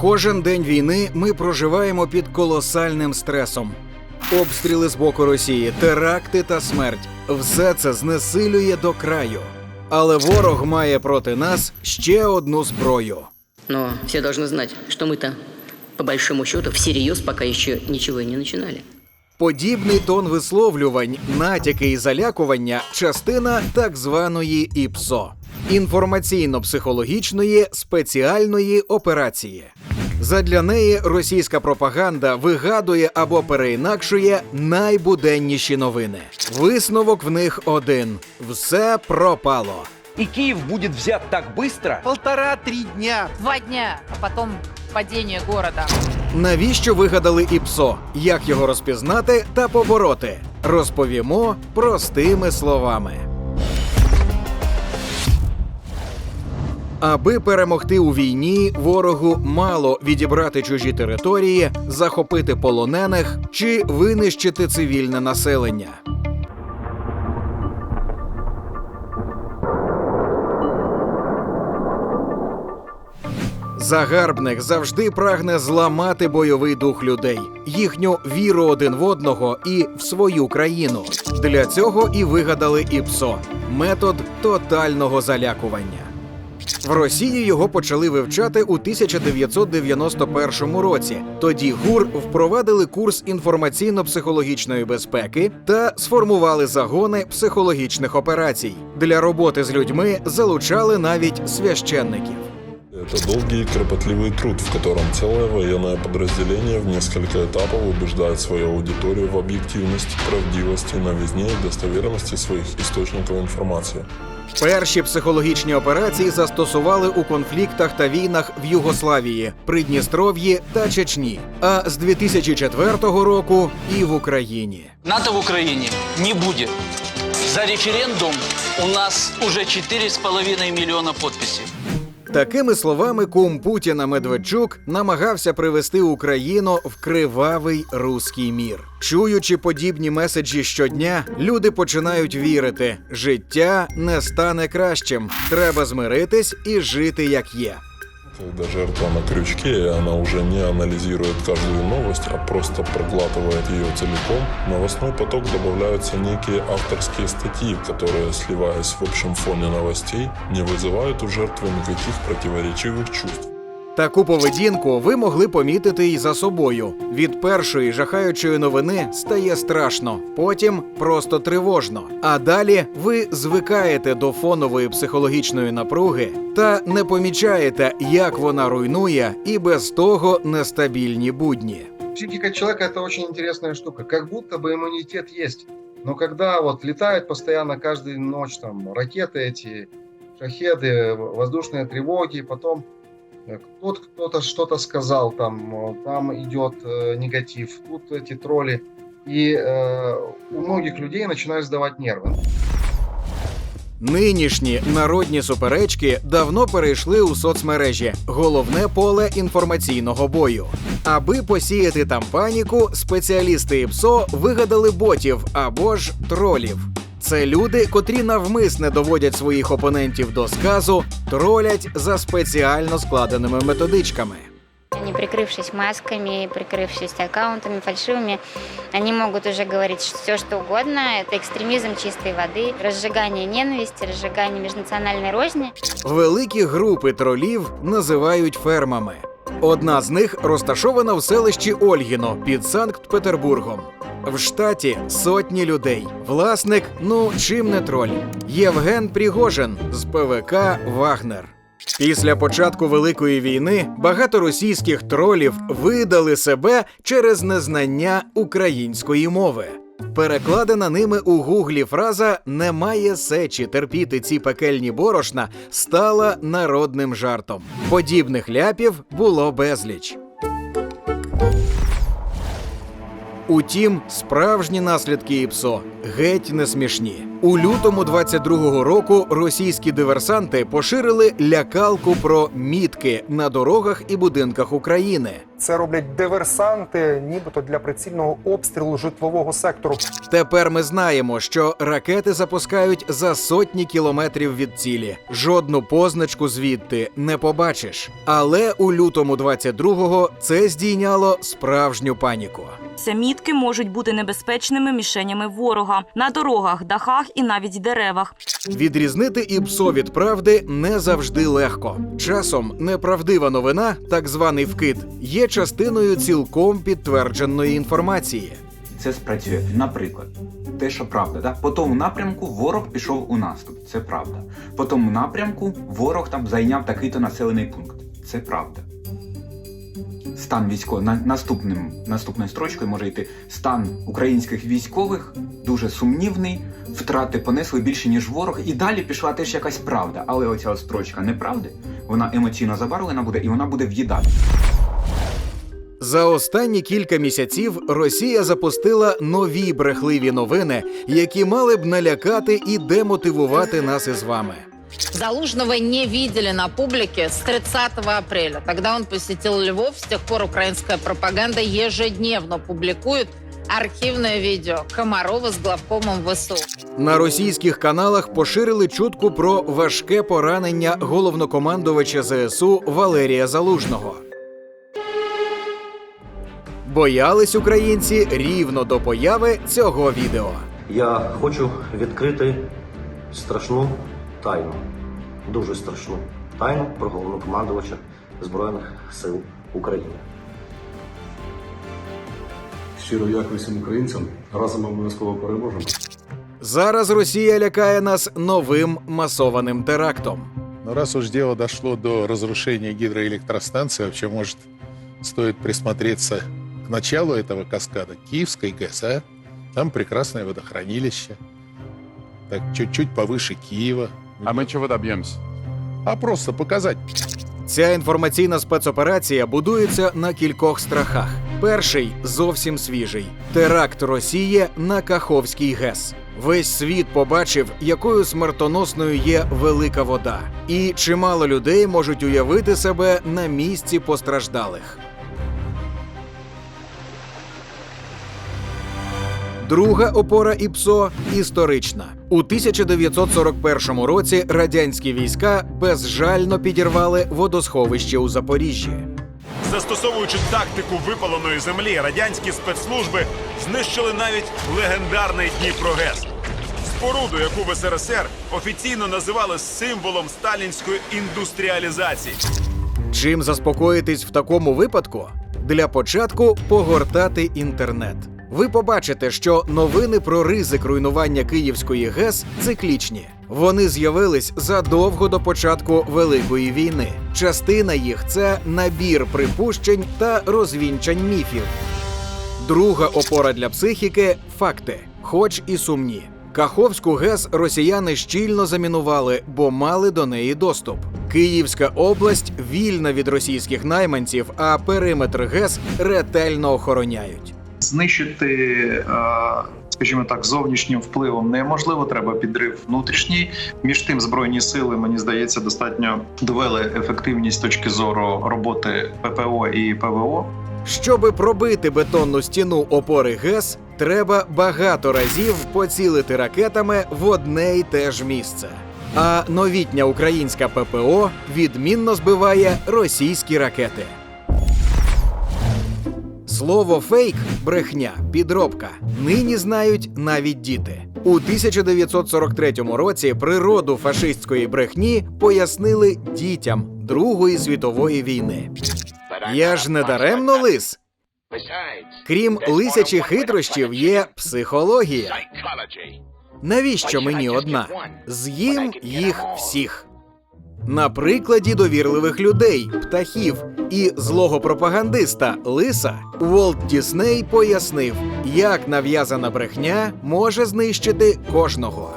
Кожен день війни ми проживаємо під колосальним стресом. Обстріли з боку Росії, теракти та смерть все це знесилює до краю. Але ворог має проти нас ще одну зброю. Но все должны знать, что мы-то, по большому счету, всерьез пока еще ничего и не начинали. Подібний тон висловлювань, натяки і залякування частина так званої ІПСО інформаційно-психологічної спеціальної операції. Задля неї російська пропаганда вигадує або переінакшує найбуденніші новини. Висновок в них один: все пропало. И Киев будет взят так быстро, Полтора-три дня. Два дня, а потом падение города. Навіщо вигадали ІПСО? Як його розпізнати та побороти? Розповімо простими словами. Аби перемогти у війні, ворогу мало відібрати чужі території, захопити полонених чи винищити цивільне населення. Загарбник завжди прагне зламати бойовий дух людей, їхню віру один в одного і в свою країну. Для цього і вигадали ІПСО метод тотального залякування. В Росії його почали вивчати у 1991 році. Тоді ГУР впровадили курс інформаційно-психологічної безпеки та сформували загони психологічних операцій. Для роботи з людьми залучали навіть священників. Это долгий и кропотливый труд, в котором целое военное подразделение в несколько этапов убеждает свою аудиторию в объективности, правдивости, новизне и достоверности своих источников информации. Перші психологічні операції застосували у конфліктах та війнах в Югославії, Придністров'ї та Чечні. А з 2004 року і в Україні. НАТО в Украине не будет. За референдум у нас уже 4,5 миллиона подписей. Такими словами кум Путіна Медведчук намагався привести Україну в кривавий руський мір. Чуючи подібні меседжі щодня, люди починають вірити: життя не стане кращим. Треба змиритись і жити як є. Когда жертва на крючке, и она уже не анализирует каждую новость, а просто проглатывает ее целиком, в новостной поток добавляются некие авторские статьи, которые, сливаясь в общем фоне новостей, не вызывают у жертвы никаких противоречивых чувств. Таку поведінку ви могли помітити і за собою. Від першої жахаючої новини стає страшно, потім просто тривожно. А далі ви звикаєте до фонової психологічної напруги та не помічаєте, як вона руйнує і без того нестабільні будні. Психика человека это очень интересная штука. Как будто бы иммунитет есть. Но когда вот летают постоянно каждую ночь там ракеты эти, шахеды, воздушные тревоги, потом э, тут кто-то что-то сказал, там, э, там идет э, негатив, тут эти тролли. И э, у многих людей начинают сдавать нервы. Нинішні народні суперечки давно перейшли у соцмережі, головне поле інформаційного бою. Аби посіяти там паніку, спеціалісти ІПСО вигадали ботів або ж тролів. Це люди, котрі навмисне доводять своїх опонентів до сказу, тролять за спеціально складеними методичками. Они, прикрывшись масками, прикрывшись аккаунтами фальшивыми, они могут уже говорить все, что угодно. Это экстремизм чистой воды, разжигание ненависти, разжигание межнациональной розни. Великі групи тролів називають фермами. Одна з них розташована в селищі Ольгіно під Санкт-Петербургом. В штаті сотні людей. Власник, ну чим не троль. Євген Пригожин з ПВК Вагнер. Після початку Великої війни багато російських тролів видали себе через незнання української мови. Перекладена ними у гуглі фраза Немає сечі терпіти ці пекельні борошна стала народним жартом. Подібних ляпів було безліч. Утім, справжні наслідки ІПСО геть не смішні. У лютому 22-го року російські диверсанти поширили лякалку про мітки на дорогах і будинках України. Це роблять диверсанти, нібито для прицільного обстрілу житлового сектору. Тепер ми знаємо, що ракети запускають за сотні кілометрів від цілі. Жодну позначку звідти не побачиш. Але у лютому 22-го це здійняло справжню паніку. Ці мітки можуть бути небезпечними мішенями ворога на дорогах, дахах і навіть деревах. Відрізнити ІПСО від правди не завжди легко. Часом неправдива новина, так званий вкид, є частиною цілком підтвердженої інформації. Це спрацює. Наприклад, те, що правда, да? по тому напрямку ворог пішов у наступ. Це правда. По тому напрямку ворог там зайняв такий-то населений пункт. Це правда. Стан військових на, наступним, наступною строчкою може йти стан українських військових дуже сумнівний, втрати понесли більше, ніж ворог, і далі пішла теж якась правда. Але оця строчка неправди, вона емоційно забарвлена буде і вона буде в'їдати. За останні кілька місяців Росія запустила нові брехливі новини, які мали б налякати і демотивувати нас із вами. Залужного не видели на публике с 30 апреля. Тогда он посетил Львов. С тех пор украинская пропаганда ежедневно публикует архивное видео Комарова с главкомом ВСУ. На російських каналах поширили чутку про важке поранення головнокомандувача ЗСУ Валерія Залужного. Боялись українці рівно до появи цього відео. Я хочу відкрити страшну тайну, дуже страшну тайну про головнокомандувача Збройних сил України. Щиро дякую всім українцям. Разом ми обов'язково переможемо. Зараз Росія лякає нас новим масованим терактом. Но раз уж дело дошло до разрушения гидроэлектростанции, вообще, может, стоит присмотреться к началу этого каскада, Киевской ГЭС, а? Там прекрасное водохранилище. Так, чуть-чуть повыше Киева. А ми чого доб'ємося? А просто показать. Ця інформаційна спецоперація будується на кількох страхах. Перший зовсім свіжий теракт Росії на Каховський ГЕС. Весь світ побачив, якою смертоносною є велика вода, і чимало людей можуть уявити себе на місці постраждалих. Друга опора ІПСО історична. У 1941 році радянські війська безжально підірвали водосховище у Запоріжжі. Застосовуючи тактику випаленої землі, радянські спецслужби знищили навіть легендарний Дніпрогес. Споруду, яку в СРСР офіційно називали символом сталінської індустріалізації. Чим заспокоїтись в такому випадку? Для початку погортати інтернет. Ви побачите, що новини про ризик руйнування Київської ГЕС циклічні. Вони з'явились задовго до початку Великої війни. Частина їх це набір припущень та розвінчань міфів. Друга опора для психіки факти, хоч і сумні. Каховську ГЕС росіяни щільно замінували, бо мали до неї доступ. Київська область вільна від російських найманців, а периметр ГЕС ретельно охороняють. Знищити, е, скажімо так, зовнішнім впливом неможливо. Треба підрив внутрішній. Між тим, збройні сили, мені здається, достатньо довели ефективність з точки зору роботи ППО і ПВО. Щоби пробити бетонну стіну опори ГЕС, треба багато разів поцілити ракетами в одне й те ж місце. А новітня українська ППО відмінно збиває російські ракети. Слово фейк, брехня, підробка нині знають навіть діти. У 1943 році природу фашистської брехні пояснили дітям Другої світової війни. Я ж не даремно лис. Крім лисячих хитрощів, є психологія. Навіщо мені одна? З'їм їх всіх. На прикладі довірливих людей, птахів і злого пропагандиста Лиса Уолт Дісней пояснив, як нав'язана брехня може знищити кожного.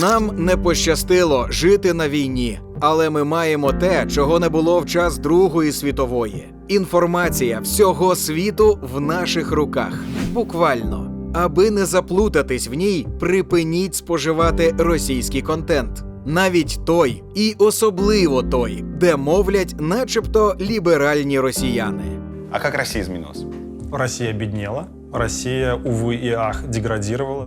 Нам не пощастило жити на війні, але ми маємо те, чого не було в час Другої світової. Інформація всього світу в наших руках. Буквально. Аби не заплутатись в ній, припиніть споживати російський контент. Навіть той, і особливо той, де мовлять, начебто, ліберальні росіяни. А как Росія змінилася? Росія бідніла. Росія увы і ах, деградировала.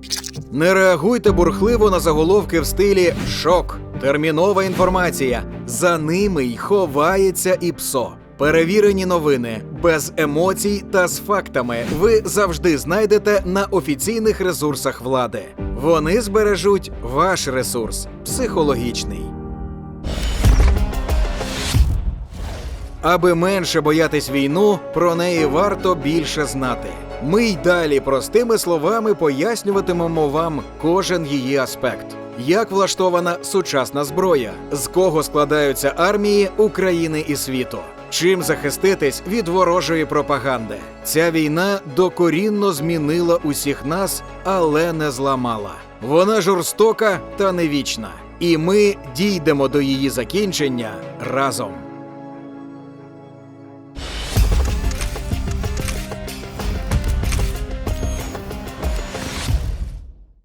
Не реагуйте бурхливо на заголовки в стилі шок, термінова інформація. За ними й ховається і псо. Перевірені новини без емоцій та з фактами ви завжди знайдете на офіційних ресурсах влади. Вони збережуть ваш ресурс психологічний. Аби менше боятись війну, про неї варто більше знати. Ми й далі простими словами пояснюватимемо вам кожен її аспект. Як влаштована сучасна зброя, з кого складаються армії України і світу, чим захиститись від ворожої пропаганди. Ця війна докорінно змінила усіх нас, але не зламала. Вона жорстока та невічна, і ми дійдемо до її закінчення разом.